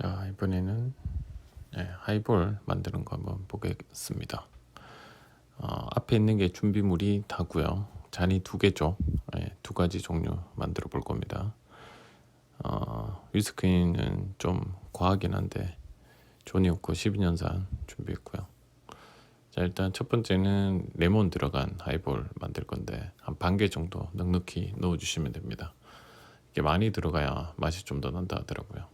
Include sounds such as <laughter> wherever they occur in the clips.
자 이번에는 네, 하이볼 만드는 거 한번 보겠습니다. 어, 앞에 있는 게 준비물이 다고요. 잔이 두 개죠. 네, 두 가지 종류 만들어 볼 겁니다. 어, 위스키는 좀 과하긴 한데 조니오코 12년산 준비했고요. 자 일단 첫 번째는 레몬 들어간 하이볼 만들 건데 한 반 개 정도 넉넉히 넣어 주시면 됩니다. 이게 많이 들어가야 맛이 좀 더 난다 하더라고요.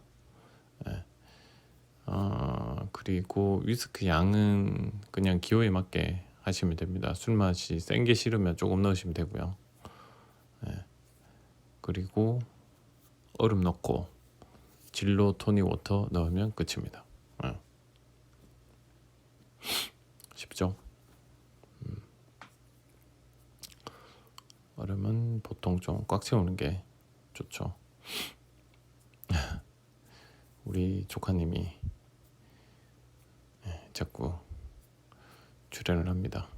예. 어, 그리고 위스크 양은 그냥 기호에 맞게 하시면 됩니다. 술 맛이 센 게 싫으면 조금 넣으시면 되고요. 예. 그리고 얼음 넣고 진로 토닉 워터 넣으면 끝입니다. 예. 쉽죠? 음. 얼음은 보통 좀 꽉 채우는 게 좋죠. <laughs> 우리 조카님이 예, 자꾸 출연을 합니다.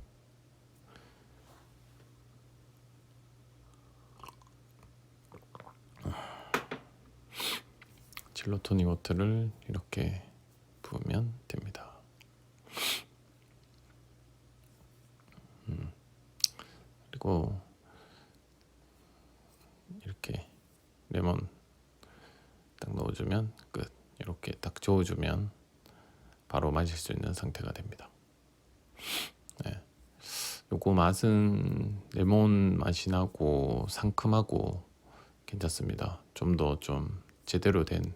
질로토닉 워터를 이렇게 부으면 됩니다. 음, 그리고 이렇게 레몬 딱 넣어주면 끝. 이렇게 딱 저어주면 바로 마실 수 있는 상태가 됩니다. 네. 요거 맛은 레몬 맛이 나고 상큼하고 괜찮습니다. 좀 더좀 제대로 된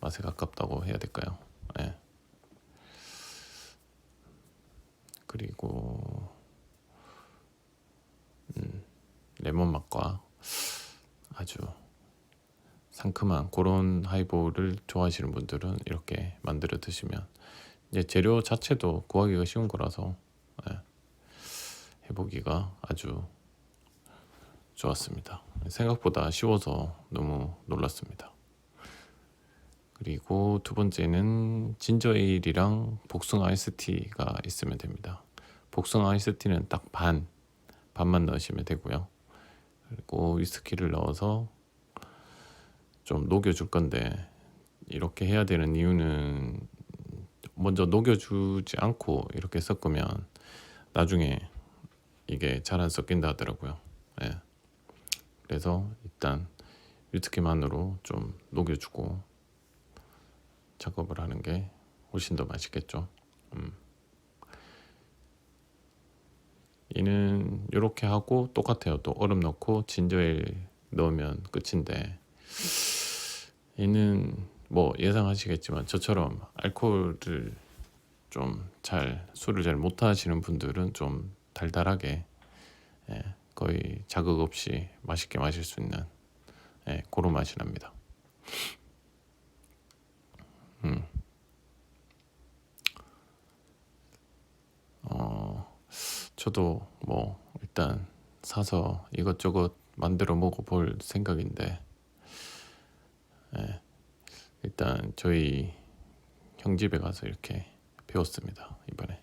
맛에 가깝다고 해야 될까요? 네. 그리고 음, 레몬 맛과 아주 상큼한 그런 하이볼을 좋아하시는 분들은 이렇게 만들어 드시면 이제 재료 자체도 구하기가 쉬운 거라서 예, 해보기가 아주 좋았습니다. 생각보다 쉬워서 너무 놀랐습니다. 그리고 두 번째는 진저 에일이랑 복숭아 아이스티가 있으면 됩니다. 복숭아 아이스티는 딱 반, 반만 넣으시면 되고요. 그리고 위스키를 넣어서 좀 녹여줄 건데 이렇게 해야 되는 이유는 먼저 녹여주지 않고 이렇게 섞으면 나중에 이게 잘 안 섞인다 하더라고요. 예. 그래서 일단 위스키만으로 좀 녹여주고 작업을 하는 게 훨씬 더 맛있겠죠. 음. 얘는 이렇게 하고 똑같아요. 또 얼음 넣고 진저엘 넣으면 끝인데 얘는 뭐 예상하시겠지만 저처럼 알코올을 좀 잘 술을 잘 못하시는 분들은 좀 달달하게 예, 거의 자극 없이 맛있게 마실 수 있는 예, 그런 맛이 납니다. 음. 어, 저도 뭐 일단 사서 이것저것 만들어 먹어볼 생각인데 예, 일단 저희 형 집에 가서 이렇게 배웠습니다 이번에.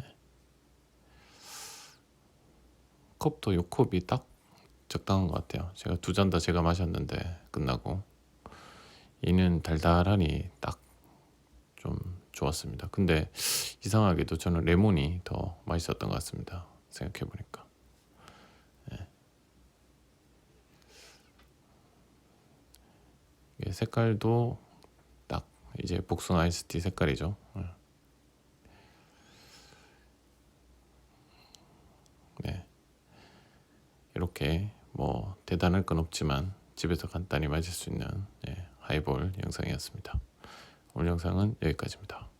예. 컵도 요 컵이 딱 적당한 것 같아요. 제가 두 잔 다 제가 마셨는데 끝나고. 얘는 달달하니 딱 좀 좋았습니다. 근데 이상하게도 저는 레몬이 더 맛있었던 것 같습니다 생각해 보니까 이게 색깔도 딱 이제 복숭아 아이스티 색깔이죠. 예. 네. 이렇게 뭐 대단할 건 없지만 집에서 간단히 마실 수 있는 예, 하이볼 영상이었습니다. 오늘 영상은 여기까지입니다.